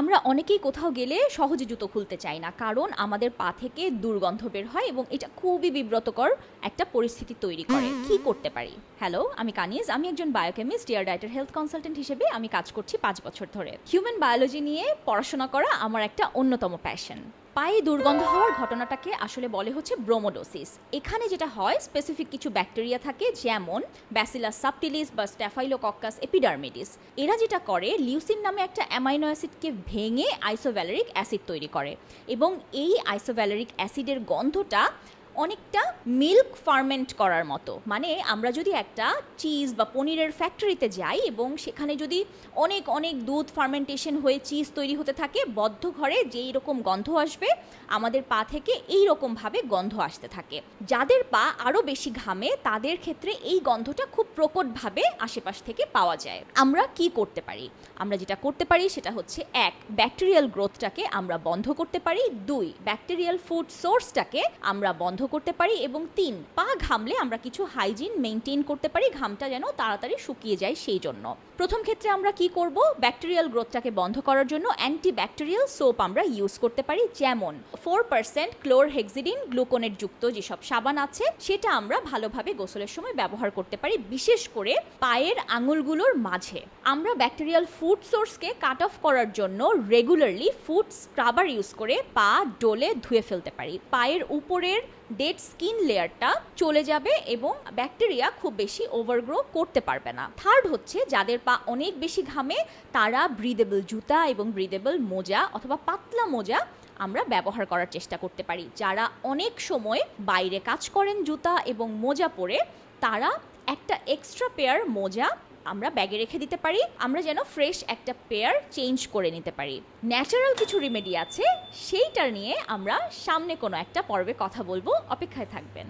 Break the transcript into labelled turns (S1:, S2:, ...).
S1: আমরা অনেকেই কোথাও গেলে সহজে জুতো খুলতে চাই না কারণ আমাদের পা থেকে দুর্গন্ধ বের হয় এবং এটা খুবই বিব্রতকর একটা পরিস্থিতি তৈরি করে। কি করতে পারি? হ্যালো আমি কানিজ আমি একজন biochemist dear dieter health consultant হিসেবে আমি কাজ করছি পাঁচ বছর ধরে। হিউম্যান বায়োলজি নিয়ে পড়াশোনা করা আমার একটা অন্যতম প্যাশন পায়ে দুর্গন্ধ হওয়ার ঘটনাটাকে আসলে বলে হচ্ছে ব্রোমোডোসিস। এখানে যেটা হয় স্পেসিফিক কিছু ব্যাকটেরিয়া থাকে, যেমন ব্যাসিলাস সাপটিলিস বা স্ট্যাফাইলোকক্কাস এপিডার্মিডিস এরা যেটা করে লিউসিন নামে একটা অ্যামাইনো অ্যাসিডকে ভেঙে আইসোভ্যালারিক অ্যাসিড তৈরি করে। এবং এই আইসোভ্যালারিক অ্যাসিডের গন্ধটা অনেকটা মিল্ক ফার্মেন্ট করার মতো। মানে আমরা যদি একটা চিজ বা পনিরের ফ্যাক্টরিতে যাই এবং সেখানে যদি অনেক অনেক দুধ ফার্মেন্টেশন হয়ে চিজ তৈরি হতে থাকে, বদ্ধ ঘরে যেই রকম গন্ধ আসবে, আমাদের পা থেকে এই রকমভাবে গন্ধ আসতে থাকে। যাদের পা আরও বেশি ঘামে, তাদের ক্ষেত্রে এই গন্ধটা খুব প্রকটভাবে আশেপাশ থেকে পাওয়া যায়। আমরা কি করতে পারি? আমরা যেটা করতে পারি সেটা হচ্ছে, এক, ব্যাকটেরিয়াল গ্রোথটাকে আমরা বন্ধ করতে পারি। দুই, ব্যাকটেরিয়াল ফুড সোর্সটাকে আমরা বন্ধ করতে পারি এবং তিন, পা ঘামলে আমরা কিছু হাইজিন মেনটেন করতে পারি, ঘামটা যেন তাড়াতাড়ি শুকিয়ে যায় সেই জন্য। প্রথম ক্ষেত্রে আমরা কি করব? ব্যাকটেরিয়াল গ্রোথটাকে বন্ধ করার জন্য অ্যান্টি ব্যাকটেরিয়াল সোপ আমরা ইউজ করতে পারি, যেমন four percent chlorhexidine gluconate যুক্ত যেসব সাবান আছে, সেটা আমরা ভালোভাবে গোসলের সময় ব্যবহার করতে পারি, বিশেষ করে পায়ের আঙুলগুলোর মাঝে। আমরা ব্যাকটেরিয়াল ফুড সোর্সকে কাট অফ করার জন্য রেগুলারলি ফুড স্ক্রাবার ইউজ করে পা ডোলে ধুয়ে ফেলতে পারি। পায়ের উপরের ডেড স্কিন লেয়ারটা চলে যাবে এবং ব্যাকটেরিয়া খুব বেশি ওভারগ্রো করতে পারবে না। থার্ড হচ্ছে যাদের পা অনেক বেশি ঘামে, তারা ব্রিদেবল জুতা এবং ব্রিদেবল মোজা অথবা পাতলা মোজা আমরা ব্যবহার করার চেষ্টা করতে পারি। যারা অনেক সময় বাইরে কাজ করেন জুতা এবং মোজা পরে, তারা একটা এক্সট্রা পেয়ার মোজা আমরা ব্যাগে রেখে দিতে পারি, আমরা যেন ফ্রেশ একটা পেয়ার চেঞ্জ করে নিতে পারি। ন্যাচারাল কিছু রেমেডি আছে, সেইটার নিয়ে আমরা সামনে কোনো একটা পর্বে কথা বলব, অপেক্ষায় থাকবেন।